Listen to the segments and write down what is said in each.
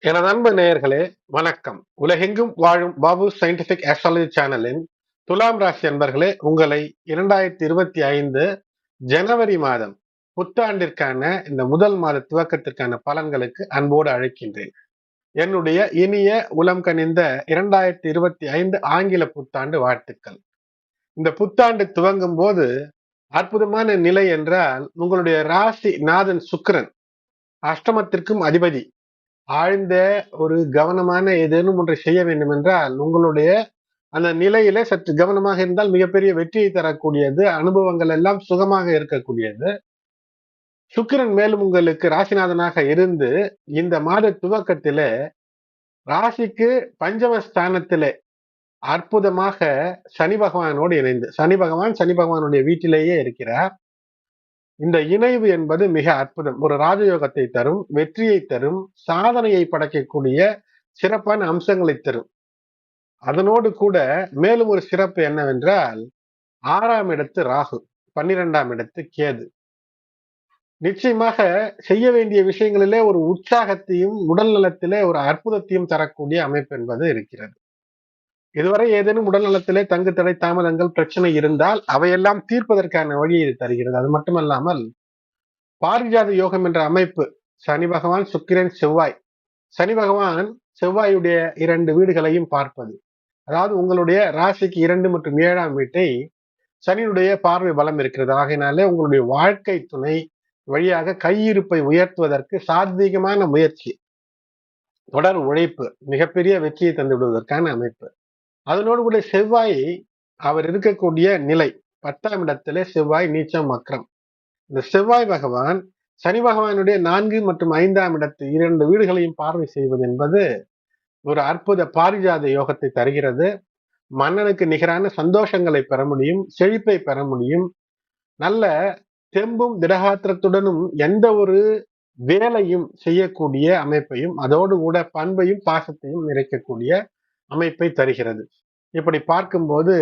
எனது அன்பு நேயர்களே வணக்கம். உலகெங்கும் வாழும் பாபு சயின்டிபிக் ஆஸ்ட்ராலஜி சேனலின் துலாம் ராசி அன்பர்களே உங்களை இரண்டாயிரத்தி இருபத்தி ஐந்து ஜனவரி மாதம் புத்தாண்டிற்கான இந்த முதல் மாத துவக்கத்திற்கான பலன்களுக்கு அன்போடு அழைக்கின்றேன். என்னுடைய இனிய உலம் கனிந்த இரண்டாயிரத்தி இருபத்தி ஐந்து ஆங்கில புத்தாண்டு வாழ்த்துக்கள். இந்த புத்தாண்டு துவங்கும் போது அற்புதமான நிலை என்றால் உங்களுடைய ராசி நாதன் சுக்கரன் அஷ்டமத்திற்கும் அதிபதி ஆழ்ந்த ஒரு கவனமான ஏதேனும் ஒன்றை செய்ய வேண்டும் என்றால் உங்களுடைய அந்த நிலையில சற்று கவனமாக இருந்தால் மிகப்பெரிய வெற்றியை தரக்கூடியது அனுபவங்கள் எல்லாம் சுகமாக இருக்கக்கூடியது. சுக்கிரன் மேலும் உங்களுக்கு ராசிநாதனாக இருந்து இந்த மாத துவக்கத்தில ராசிக்கு பஞ்சம ஸ்தானத்திலே அற்புதமாக சனி பகவானோடு இணைந்து சனி பகவான் சனி பகவானுடைய வீட்டிலேயே இருக்கிறார். இந்த இணைவு என்பது மிக அற்புதம். ஒரு ராஜயோகத்தை தரும் வெற்றியை தரும் சாதனையை படைக்கக்கூடிய சிறப்பான அம்சங்களை தரும். அதனோடு கூட மேலும் ஒரு சிறப்பு என்னவென்றால் ஆறாம் இடத்து ராகு பன்னிரெண்டாம் இடத்து கேது. நிச்சயமாக செய்ய வேண்டிய விஷயங்களிலே ஒரு உற்சாகத்தையும் உடல் நலத்திலே ஒரு அற்புதத்தையும் தரக்கூடிய அமைப்பு என்பது இருக்கிறது. இதுவரை ஏதேனும் உடல் நலத்திலே தங்கு தடை தாமதங்கள் பிரச்சனை இருந்தால் அவையெல்லாம் தீர்ப்பதற்கான வழியை இது தருகிறது. அது மட்டுமல்லாமல் பாரிஜாத யோகம் என்ற அமைப்பு சனி பகவான் சுக்கிரன் செவ்வாய். சனி பகவான் செவ்வாயுடைய இரண்டு வீடுகளையும் பார்ப்பது. அதாவது உங்களுடைய ராசிக்கு இரண்டு மற்றும் ஏழாம் வீட்டை சனியுடைய பார்வை பலம் இருக்கிறது. ஆகையினாலே உங்களுடைய வாழ்க்கை துணை வழியாக கையிருப்பை உயர்த்துவதற்கு சாத்வீகமான முயற்சி தொடர் உழைப்பு மிகப்பெரிய வெற்றியை தந்து விடுவதற்கான அமைப்பு. அதனோடு கூட செவ்வாய் அவர் இருக்கக்கூடிய நிலை பத்தாம் இடத்திலே செவ்வாய் நீச்சம் மக்கரம் இந்த செவ்வாய் பகவான் சனி பகவானுடைய நான்கு மற்றும் ஐந்தாம் இடத்து இரண்டு வீடுகளையும் பார்வை செய்வது என்பது ஒரு அற்புத பாரிஜாத யோகத்தை தருகிறது. மன்னனுக்கு நிகரான சந்தோஷங்களை பெற முடியும் செழிப்பை பெற முடியும். நல்ல தெம்பும் திடகாத்திரத்துடனும் எந்த ஒரு வேலையும் செய்யக்கூடிய அமைப்பையும் அதோடு கூட பண்பையும் பாசத்தையும் நிறைக்கக்கூடிய அமைப்பை தருகிறது. இப்படி பார்க்கும்போது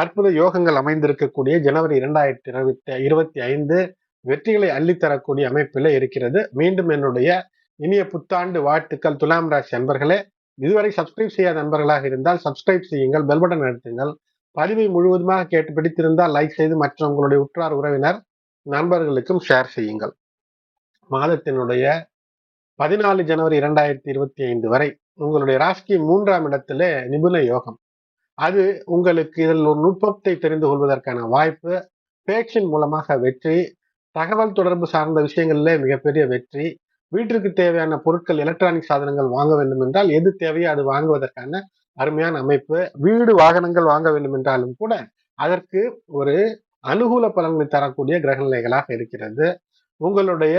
அற்புத யோகங்கள் அமைந்திருக்கக்கூடிய ஜனவரி இரண்டாயிரத்தி இருபத்தி இருபத்தி ஐந்து வெற்றிகளை அள்ளித்தரக்கூடிய அமைப்பில் இருக்கிறது. மீண்டும் என்னுடைய இனிய புத்தாண்டு வாழ்த்துக்கள். துலாம் ராசி அன்பர்களே இதுவரை சப்ஸ்கிரைப் செய்யாத நண்பர்களாக இருந்தால் சப்ஸ்கிரைப் செய்யுங்கள் பெல் பட்டன் அழுத்துங்கள். பதிவை முழுவதுமாக கேட்டு பிடித்திருந்தால் லைக் செய்து மற்ற உங்களுடைய உற்றார் உறவினர் நண்பர்களுக்கும் ஷேர் செய்யுங்கள். மாதத்தினுடைய பதினாலு ஜனவரி இரண்டாயிரத்தி இருபத்தி ஐந்து வரை உங்களுடைய ராசிக்கு மூன்றாம் இடத்துல நிபுண யோகம். அது உங்களுக்கு இதில் ஒரு நுட்பத்தை தெரிந்து கொள்வதற்கான வாய்ப்பு பேச்சின் மூலமாக வெற்றி தகவல் தொடர்பு சார்ந்த விஷயங்களிலே மிகப்பெரிய வெற்றி வீட்டிற்கு தேவையான பொருட்கள் எலக்ட்ரானிக் சாதனங்கள் வாங்க வேண்டும் என்றால் எது தேவையோ அது வாங்குவதற்கான அருமையான அமைப்பு வீடு வாகனங்கள் வாங்க வேண்டும் என்றாலும் கூட அதற்கு ஒரு அனுகூல பலன்களை தரக்கூடிய கிரகநிலைகளாக இருக்கிறது. உங்களுடைய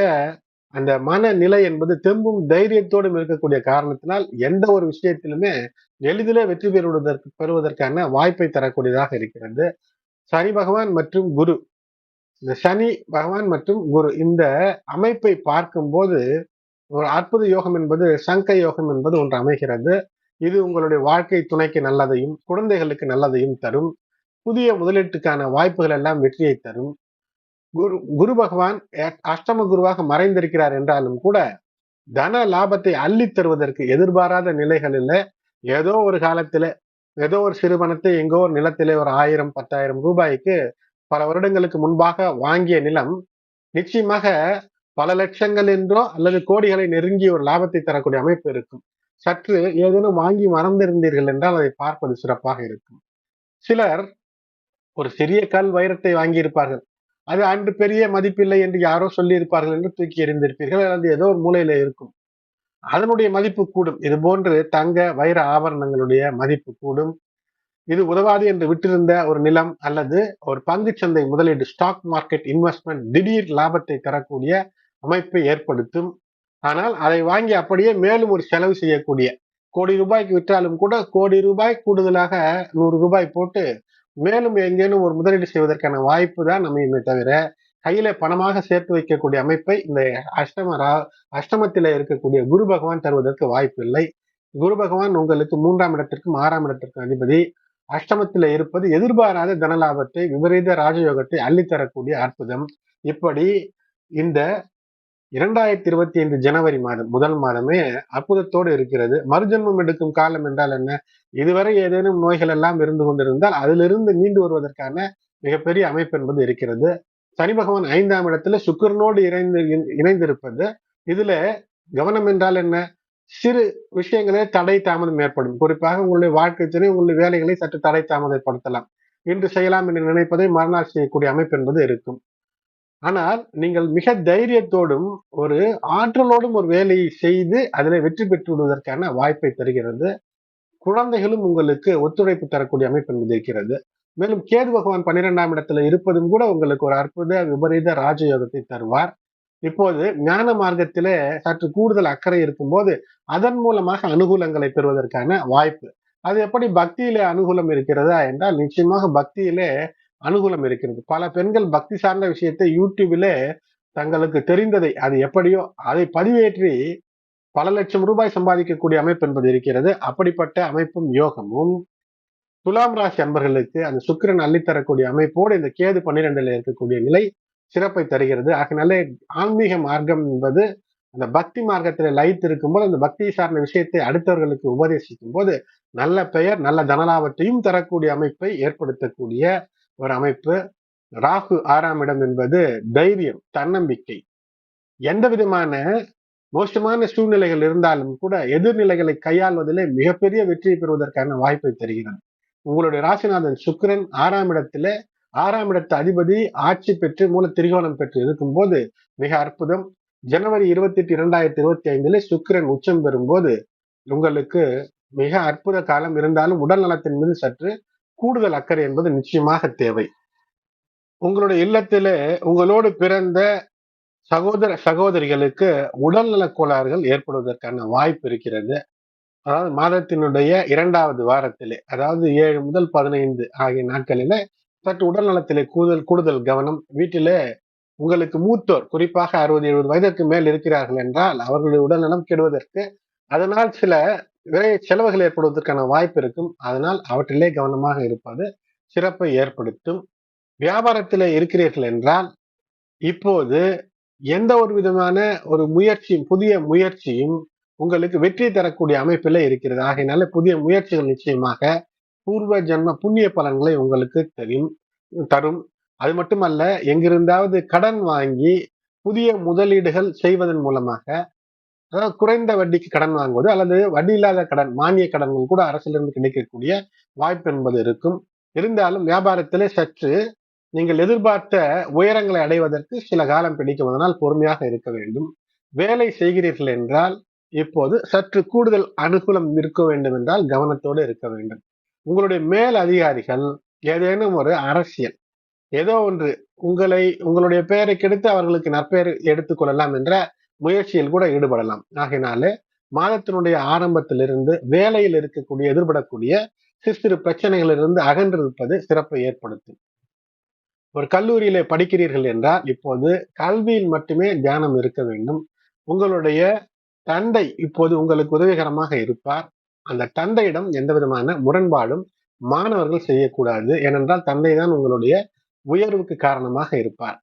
அந்த மனநிலை என்பது தெம்பும் தைரியத்தோடும் இருக்கக்கூடிய காரணத்தினால் எந்த ஒரு விஷயத்திலுமே எளிதிலே வெற்றி பெறுவதற்கு பெறுவதற்கான வாய்ப்பை தரக்கூடியதாக இருக்கிறது. சனி பகவான் மற்றும் குரு. இந்த சனி பகவான் மற்றும் குரு இந்த அமைப்பை பார்க்கும்போது ஒரு அற்புத யோகம் என்பது சங்க யோகம் என்பது ஒன்று அமைகிறது. இது உங்களுடைய வாழ்க்கை துணைக்கு நல்லதையும் குழந்தைகளுக்கு நல்லதையும் தரும். புதிய முதலீட்டுக்கான வாய்ப்புகள் எல்லாம் வெற்றியை தரும். குரு குரு பகவான் அஷ்டம குருவாக மறைந்திருக்கிறார் என்றாலும் கூட தன லாபத்தை அள்ளி தருவதற்கு எதிர்பாராத நிலைகளில் ஏதோ ஒரு காலத்துல ஏதோ ஒரு சிறுவனத்தை எங்கோ ஒரு நிலத்திலே ஒரு ஆயிரம் பத்தாயிரம் ரூபாய்க்கு பல வருடங்களுக்கு முன்பாக வாங்கிய நிலம் நிச்சயமாக பல லட்சங்கள் என்றோ அல்லது கோடிகளை நெருங்கி ஒரு லாபத்தை தரக்கூடிய அமைப்பு இருக்கும். சற்று ஏதேனும் வாங்கி மறந்திருந்தீர்கள் என்றால் அதை பார்ப்பது சிறப்பாக இருக்கும். சிலர் ஒரு சிறிய கல் வைரத்தை வாங்கியிருப்பார்கள். அது அன்று பெரிய மதிப்பில்லை என்று யாரோ சொல்லி இருப்பார்கள் என்று தூக்கி எறிந்திருப்பீர்கள். அல்லது ஏதோ ஒரு மூலையில இருக்கும். அதனுடைய மதிப்பு கூடும். இது போன்று தங்க வைர ஆபரணங்களுடைய மதிப்பு கூடும். இது உதவாது என்று விட்டிருந்த ஒரு நிலம் அல்லது ஒரு பங்கு சந்தை முதலீடு ஸ்டாக் மார்க்கெட் இன்வெஸ்ட்மெண்ட் திடீர் லாபத்தை தரக்கூடிய அமைப்பை ஏற்படுத்தும். ஆனால் அதை வாங்கி அப்படியே மேலும் ஒரு செலவு செய்யக்கூடிய கோடி ரூபாய்க்கு விற்றாலும் கூட கோடி ரூபாய் கூடுதலாக நூறு ரூபாய் போட்டு மேலும் எங்கேனும் ஒரு முதலீடு செய்வதற்கான வாய்ப்பு தான் அமையுமே தவிர கையில பணமாக சேர்த்து வைக்கக்கூடிய அமைப்பை இந்த அஷ்டம ரா அஷ்டமத்தில இருக்கக்கூடிய குரு பகவான் தருவதற்கு வாய்ப்பு இல்லை. குரு பகவான் உங்களுக்கு மூன்றாம் இடத்திற்கும் ஆறாம் இடத்திற்கும் அதிபதி. அஷ்டமத்தில் இருப்பது எதிர்பாராத தனலாபத்தை விபரீத ராஜயோகத்தை அள்ளித்தரக்கூடிய அற்புதம். இப்படி இந்த இரண்டாயிரத்தி இருபத்தி ஐந்து ஜனவரி மாதம் முதல் மாதமே அற்புதத்தோடு இருக்கிறது. மறுஜன்மம் எடுக்கும் காலம் என்றால் என்ன? இதுவரை ஏதேனும் நோய்கள் எல்லாம் இருந்து கொண்டிருந்தால் அதிலிருந்து மீண்டு வருவதற்கான மிகப்பெரிய அமைப்பு என்பது இருக்கிறது. சனி பகவான் ஐந்தாம் இடத்துல சுக்கரனோடு இணைந்து இணைந்திருப்பது. இதுல கவனம் என்றால் என்ன? சிறு விஷயங்களே தடை தாமதம் ஏற்படும். குறிப்பாக உங்களுடைய வாழ்க்கை துணை உங்களுடைய வேலைகளை சற்று தடை தாமதப்படுத்தலாம். இன்று செய்யலாம் என்று நினைப்பதை மறுநாள் செய்யக்கூடிய அமைப்பு என்பது இருக்கும். ஆனால் நீங்கள் மிக தைரியத்தோடும் ஒரு ஆற்றலோடும் ஒரு வேலையை செய்து அதில் வெற்றி பெற்று விடுவதற்கான வாய்ப்பை தருகிறது. குழந்தைகளும் உங்களுக்கு ஒத்துழைப்பு தரக்கூடிய அமைப்பு என்பது இருக்கிறது. மேலும் கேது பகவான் பன்னிரெண்டாம் இடத்துல இருப்பதும் கூட உங்களுக்கு ஒரு அற்புத விபரீத ராஜயோகத்தை தருவார். இப்போது ஞான மார்க்கத்திலே சற்று கூடுதல் அக்கறை இருக்கும்போது அதன் மூலமாக அனுகூலங்களை பெறுவதற்கான வாய்ப்பு. அது எப்படி பக்தியிலே அனுகூலம் இருக்கிறதா என்றால் நிச்சயமாக பக்தியிலே அனுகூலம் இருக்கிறது. பல பெண்கள் பக்தி சார்ந்த விஷயத்தை யூடியூபிலே தங்களுக்கு தெரிந்ததை அது எப்படியோ அதை பதிவேற்றி பல லட்சம் ரூபாய் சம்பாதிக்கக்கூடிய அமைப்பு என்பது இருக்கிறது. அப்படிப்பட்ட அமைப்பும் யோகமும். துலாம் ராசி அன்பர்களுக்கு அந்த சுக்கிரன் அள்ளித்தரக்கூடிய அமைப்போடு இந்த கேது பன்னிரெண்டுல இருக்கக்கூடிய நிலை சிறப்பை தருகிறது. ஆகினாலே ஆன்மீக மார்க்கம் என்பது அந்த பக்தி மார்க்கத்தில் லைத்து இருக்கும்போது அந்த பக்தி சார்ந்த விஷயத்தை அடுத்தவர்களுக்கு உபதேசிக்கும் போது நல்ல பெயர் நல்ல தனலாபத்தையும் தரக்கூடிய அமைப்பை ஏற்படுத்தக்கூடிய ஒரு அமைப்பு. ராகு ஆறாம் இடம் என்பது தைரியம் தன்னம்பிக்கை. எந்த விதமான மோசமான சூழ்நிலைகள் இருந்தாலும் கூட எதிர்நிலைகளை கையாள்வதிலே மிகப்பெரிய வெற்றி பெறுவதற்கான வாய்ப்பை தருகிறது. உங்களுடைய ராசிநாதன் சுக்கிரன் ஆறாம் இடத்துல ஆறாம் இடத்து அதிபதி ஆட்சி பெற்று மூல திரிகோணம் பெற்று இருக்கும் போது மிக அற்புதம். ஜனவரி இருபத்தி எட்டு இரண்டாயிரத்தி இருபத்தி ஐந்துல சுக்கிரன் உச்சம் பெறும்போது உங்களுக்கு மிக அற்புத காலம் இருந்தாலும் உடல் நலத்தின் மீது சற்று கூடுதல் அக்கறை என்பது நிச்சயமாக தேவை. உங்களுடைய இல்லத்திலே உங்களோடு பிறந்த சகோதர சகோதரிகளுக்கு உடல்நல கோளாறுகள் ஏற்படுவதற்கான வாய்ப்பு இருக்கிறது. அதாவது மாதத்தினுடைய இரண்டாவது வாரத்திலே அதாவது ஏழு முதல் பதினைந்து ஆகிய நாட்களில சற்று உடல் நலத்திலே கூடுதல் கூடுதல் கவனம். வீட்டிலே உங்களுக்கு மூத்தோர் குறிப்பாக அறுபது எழுபது வயதிற்கு மேல் இருக்கிறார்கள் என்றால் அவர்களுடைய உடல்நலம் கெடுவதற்கு அதனால் சில விரை செலவுகள் ஏற்படுவதற்கான வாய்ப்பு இருக்கும். அதனால் அவற்றிலே கவனமாக இருப்பது சிறப்பை ஏற்படுத்தும். வியாபாரத்தில் இருக்கிறீர்கள் என்றால் இப்போது எந்த ஒரு விதமான ஒரு முயற்சியும் புதிய முயற்சியும் உங்களுக்கு வெற்றி தரக்கூடிய அமைப்பில் இருக்கிறது. ஆகையினால புதிய முயற்சிகள் நிச்சயமாக பூர்வ ஜென்ம புண்ணிய பலன்களை உங்களுக்கு தெரியும் தரும். அது மட்டுமல்ல எங்கிருந்தாவது கடன் வாங்கி புதிய முதலீடுகள் செய்வதன் மூலமாக குறைந்த வட்டிக்கு கடன் வாங்குவது அல்லது வட்டி இல்லாத கடன் மானிய கடன்கள் கூட அரசிலிருந்து கிடைக்கக்கூடிய வாய்ப்பு என்பது இருக்கும். இருந்தாலும் வியாபாரத்திலே சற்று நீங்கள் எதிர்பார்த்த உயரங்களை அடைவதற்கு சில காலம் பிடிக்கும் அதனால் பொறுமையாக இருக்க வேண்டும். வேலை செய்கிறீர்கள் என்றால் இப்போது சற்று கூடுதல் அனுகூலம் இருக்க வேண்டும் என்றால் கவனத்தோடு இருக்க வேண்டும். உங்களுடைய மேல் அதிகாரிகள் ஏதேனும் ஒரு அரசியல் ஏதோ ஒன்று உங்களை உங்களுடைய பெயரை கெடுத்து அவர்களுக்கு நற்பெயர் எடுத்துக்கொள்ளலாம் என்ற முயற்சியில் கூட ஈடுபடலாம். ஆகையினாலே மாதத்தினுடைய ஆரம்பத்திலிருந்து வேலையில் இருக்கக்கூடிய எதிர்படக்கூடிய சிறு சிறு பிரச்சனைகளிலிருந்து அகன்றிருப்பது சிறப்பை ஏற்படுத்தும். ஒரு கல்லூரியில படிக்கிறீர்கள் என்றால் இப்போது கல்வியில் மட்டுமே தியானம் இருக்க வேண்டும். உங்களுடைய தந்தை இப்போது உங்களுக்கு உதவிகரமாக இருப்பார். அந்த தந்தையிடம் எந்த விதமான முரண்பாடும் மாணவர்கள் செய்யக்கூடாது. ஏனென்றால் தந்தை தான் உங்களுடைய உயர்வுக்கு காரணமாக இருப்பார்.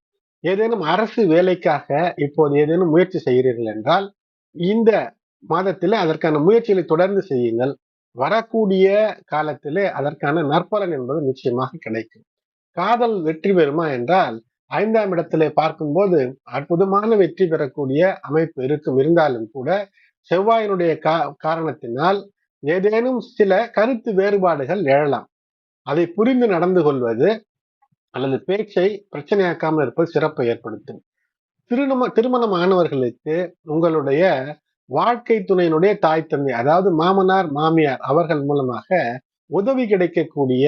ஏதேனும் அரசு வேலைக்காக இப்போது ஏதேனும் முயற்சி செய்கிறீர்கள் என்றால் இந்த மாதத்திலே அதற்கான முயற்சிகளை தொடர்ந்து செய்யுங்கள். வரக்கூடிய காலத்திலே அதற்கான நற்பலன் என்பது நிச்சயமாக கிடைக்கும். காதல் வெற்றி பெறுமா என்றால் ஐந்தாம் இடத்திலே பார்க்கும்போது அற்புதமான வெற்றி பெறக்கூடிய அமைப்பு இருக்கும் இருந்தாலும் கூட செவ்வாயினுடைய கா காரணத்தினால் ஏதேனும் சில கருத்து வேறுபாடுகள் எழலாம். அதை புரிந்து நடந்து கொள்வது அல்லது பேச்சை பிரச்சனையாக்காமல் இருப்பது சிறப்பை ஏற்படுத்தும். திருமண திருமணம் ஆனவர்களுக்கு உங்களுடைய வாழ்க்கை துணையினுடைய தாய் தந்தை அதாவது மாமனார் மாமியார் அவர்கள் மூலமாக உதவி கிடைக்கக்கூடிய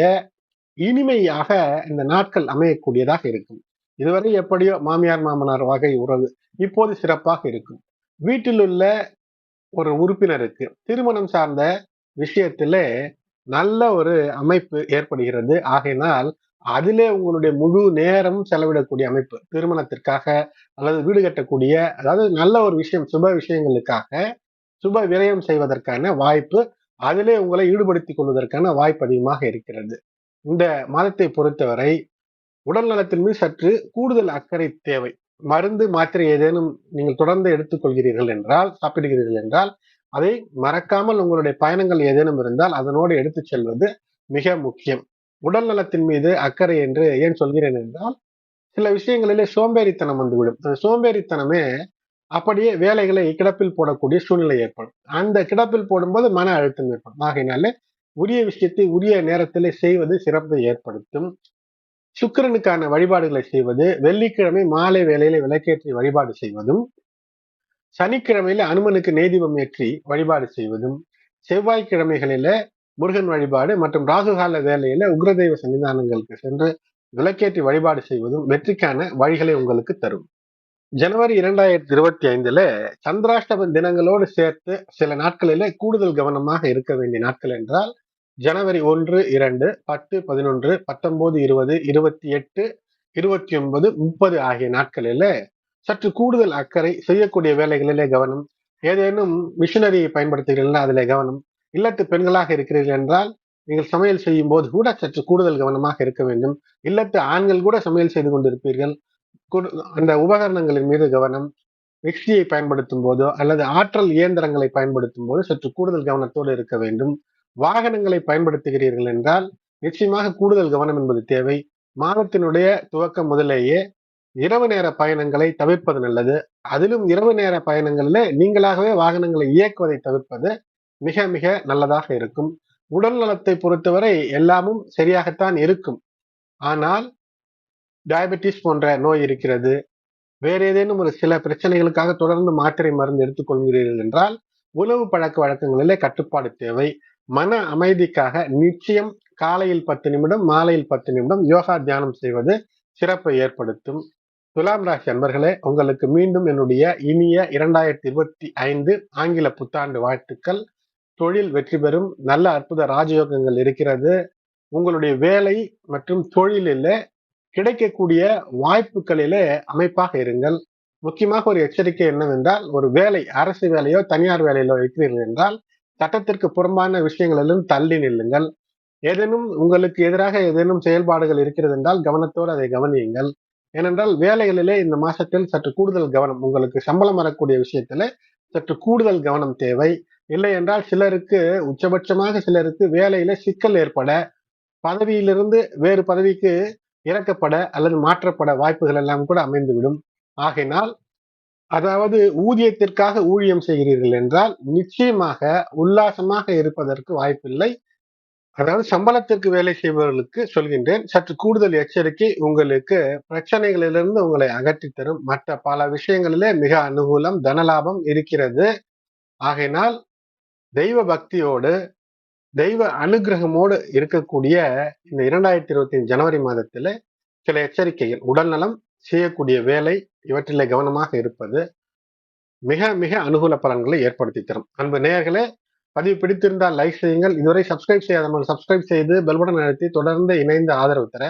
இனிமையாக இந்த நாட்கள் அமையக்கூடியதாக இருக்கும். இதுவரை எப்படியோ மாமியார் மாமனார் வகை உறவு இப்போது சிறப்பாக இருக்கும். வீட்டில் உள்ள ஒரு உறுப்பினருக்கு திருமணம் சார்ந்த விஷயத்திலே நல்ல ஒரு அமைப்பு ஏற்படுகிறது. ஆகையினால் அதிலே உங்களுடைய முழு நேரம் செலவிடக்கூடிய அமைப்பு திருமணத்திற்காக அல்லது வீடு கட்டக்கூடிய அதாவது நல்ல ஒரு விஷயம் சுப விஷயங்களுக்காக சுப விரயம் செய்வதற்கான வாய்ப்பு அதிலே உங்களை ஈடுபடுத்திக் கொள்வதற்கான வாய்ப்பு அதிகமாக இருக்கிறது. இந்த மாதத்தை பொறுத்தவரை உடல் நலத்தின் மீது சற்று கூடுதல் அக்கறை தேவை. மருந்து மாத்திரை ஏதேனும் நீங்கள் தொடர்ந்து எடுத்துக்கொள்கிறீர்கள் என்றால் சாப்பிடுகிறீர்கள் என்றால் அதை மறக்காமல் உங்களுடைய பயணங்கள் ஏதேனும் இருந்தால் அதனோடு எடுத்துச் செல்வது மிக முக்கியம். உடல் நலத்தின் மீது அக்கறை என்று ஏன் சொல்கிறேன் என்றால் சில விஷயங்களிலே சோம்பேறித்தனம் வந்துவிடும். அந்த சோம்பேறித்தனமே அப்படியே வேலைகளை கிடப்பில் போடக்கூடிய சூழ்நிலை ஏற்படும். அந்த கிடப்பில் போடும்போது மன அழுத்தம் ஏற்படும். ஆகையினாலே உரிய விஷயத்தை உரிய நேரத்திலே செய்வது சிறப்பை ஏற்படுத்தும். சுக்கிரனுக்கான வழிபாடுகளை செய்வது வெள்ளிக்கிழமை மாலை வேலையில விளக்கேற்றி வழிபாடு செய்வதும் சனிக்கிழமையில அனுமனுக்கு நெய்தீபம் ஏற்றி வழிபாடு செய்வதும் செவ்வாய்க்கிழமைகளில முருகன் வழிபாடு மற்றும் ராகுகால வேலையில உக்ரதெய்வ சன்னிதானங்களுக்கு சென்று விளக்கேற்றி வழிபாடு செய்வதும் வெற்றிக்கான வழிகளை உங்களுக்கு தரும். ஜனவரி இரண்டாயிரத்தி இருபத்தி ஐந்துல சந்திராஷ்டம தினங்களோடு சேர்த்து சில நாட்களில கூடுதல் கவனமாக இருக்க வேண்டிய நாட்கள் என்றால் ஜனவரி ஒன்று இரண்டு பத்து பதினொன்று பத்தொன்பது இருபது இருபத்தி எட்டு இருபத்தி ஒன்பது முப்பது ஆகிய நாட்களில சற்று கூடுதல் அக்கறை செய்யக்கூடிய வேலைகளிலே கவனம். ஏதேனும் மிஷினரியை பயன்படுத்துகிறீர்கள் அதிலே கவனம். இல்லத்து பெண்களாக இருக்கிறீர்கள் என்றால் நீங்கள் சமையல் செய்யும் போது கூட சற்று கூடுதல் கவனமாக இருக்க வேண்டும். இல்லத்து ஆண்கள் கூட சமையல் செய்து கொண்டிருப்பீர்கள். அந்த உபகரணங்களின் மீது கவனம் மிக்சியை பயன்படுத்தும் போதோ அல்லது ஆற்றல் இயந்திரங்களை பயன்படுத்தும் போது சற்று கூடுதல் கவனத்தோடு இருக்க வேண்டும். வாகனங்களை பயன்படுத்துகிறீர்கள் என்றால் நிச்சயமாக கூடுதல் கவனம் என்பது தேவை. மாதத்தினுடைய துவக்கம் முதலேயே இரவு நேர பயணங்களை தவிர்ப்பது நல்லது. அதிலும் இரவு நேர பயணங்களில் நீங்களாகவே வாகனங்களை இயக்குவதை தவிர்ப்பது மிக மிக நல்லதாக இருக்கும். உடல் நலத்தை பொறுத்தவரை எல்லாமும் சரியாகத்தான் இருக்கும். ஆனால் டயபெட்டிஸ் போன்ற நோய் இருக்கிறது. வேற ஏதேனும் ஒரு சில பிரச்சனைகளுக்காக தொடர்ந்து மாத்திரை மருந்து எடுத்துக்கொள்கிறீர்கள் என்றால் உணவு பழக்க வழக்கங்களிலே கட்டுப்பாடு தேவை. மன அமைதிக்காக நிச்சயம் காலையில் பத்து நிமிடம் மாலையில் பத்து நிமிடம் யோகா தியானம் செய்வது சிறப்பை ஏற்படுத்தும். துலாம் ராசி அன்பர்களே உங்களுக்கு மீண்டும் என்னுடைய இனிய இரண்டாயிரத்தி இருபத்தி ஐந்து ஆங்கில புத்தாண்டு வாழ்த்துக்கள். தொழில் வெற்றி பெறும் நல்ல அற்புத ராஜயோகங்கள் இருக்கிறது. உங்களுடைய வேலை மற்றும் தொழிலில் கிடைக்கக்கூடிய வாய்ப்புகளிலே அமைப்பாக இருங்கள். முக்கியமாக ஒரு எச்சரிக்கை என்னவென்றால் ஒரு வேலை அரசு வேலையோ தனியார் வேலையிலோ இருக்கிறீர்கள் என்றால் சட்டத்திற்கு புறம்பான விஷயங்களிலும் தள்ளி நில்லுங்கள். ஏதேனும் உங்களுக்கு எதிராக ஏதேனும் செயல்பாடுகள் இருக்கிறது என்றால் கவனத்தோடு அதை கவனியுங்கள். ஏனென்றால் வேலைகளிலே இந்த மாசத்தில் சற்று கூடுதல் கவனம் உங்களுக்கு சம்பளம் வரக்கூடிய விஷயத்துல சற்று கூடுதல் கவனம் தேவை. இல்லை என்றால் சிலருக்கு உச்சபட்சமாக சிலருக்கு வேலையில சிக்கல் ஏற்பட பதவியிலிருந்து வேறு பதவிக்கு இறக்கப்பட அல்லது மாற்றப்பட வாய்ப்புகள் எல்லாம் கூட அமைந்துவிடும். ஆகையினால் அதாவது ஊதியத்திற்காக ஊழியம் செய்கிறீர்கள் என்றால் நிச்சயமாக உல்லாசமாக இருப்பதற்கு வாய்ப்பில்லை. அதாவது சம்பளத்திற்கு வேலை செய்பவர்களுக்கு சொல்கின்றேன் சற்று கூடுதல் எச்சரிக்கை உங்களுக்கு பிரச்சனைகளிலிருந்து உங்களை அகற்றி தரும். மற்ற பல விஷயங்களிலே மிக அனுகூலம் தனலாபம் இருக்கிறது. ஆகையினால் தெய்வ பக்தியோடு தெய்வ அனுகிரகமோடு இருக்கக்கூடிய இந்த இரண்டாயிரத்தி இருபத்தி ஜனவரி மாதத்தில் சில எச்சரிக்கைகள். உடல்நலம் செய்யக்கூடிய வேலை இவற்றிலே கவனமாக இருப்பது மிக மிக அனுகூல பலன்களை ஏற்படுத்தி தரும். அன்பு நேயர்களே பதிவு பிடித்திருந்தால் லைக் செய்யுங்கள். இதுவரை சப்ஸ்கிரைப் செய்யாதவர்கள் சப்ஸ்கிரைப் செய்து பெல்படன் நடத்தி தொடர்ந்து இணைந்து ஆதரவு தர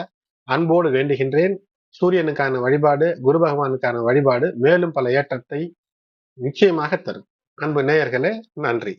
அன்போடு வேண்டுகின்றேன். சூரியனுக்கான வழிபாடு குரு பகவானுக்கான வழிபாடு மேலும் பல ஏற்றத்தை நிச்சயமாக தரும். அன்பு நேயர்களே நன்றி.